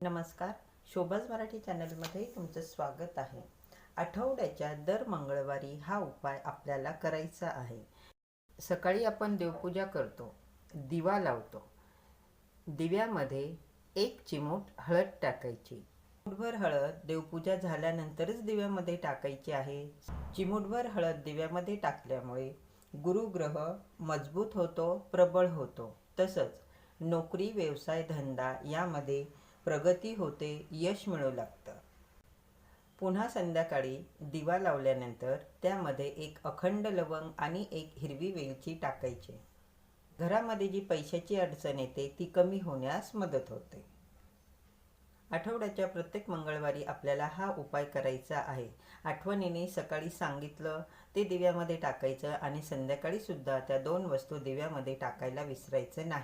नमस्कार. शोभाज मराठी चॅनलमध्ये तुमचं स्वागत आहे. आठवड्याच्या दर मंगळवारी हा उपाय आपल्याला करायचा आहे. सकाळी आपण देवपूजा करतो दिवा लावतो. दिव्यामध्ये एक चिमूट हळद टाकायची. चिमूटभर हळद देवपूजा झाल्यानंतरच दिव्यामध्ये टाकायची आहे. चिमूटभर हळद दिव्यामध्ये टाकल्यामुळे गुरुग्रह मजबूत होतो प्रबळ होतो. तसंच नोकरी व्यवसाय धंदा यामध्ये प्रगती होते यश मिळू लागतं. पुन्हा संध्याकाळी दिवा लावल्यानंतर त्यामध्ये एक अखंड लवंग आणि एक हिरवी वेलची टाकायची. घरामध्ये जी पैशाची अडचण येते ती कमी होण्यास मदत होते. आठवड्याच्या प्रत्येक मंगळवारी आपल्याला हा उपाय करायचा आहे. आठवणीने सकाळी सांगितलं ते दिव्यामध्ये टाकायचं आणि संध्याकाळी सुद्धा त्या दोन वस्तू दिव्यामध्ये टाकायला विसरायचं नाही.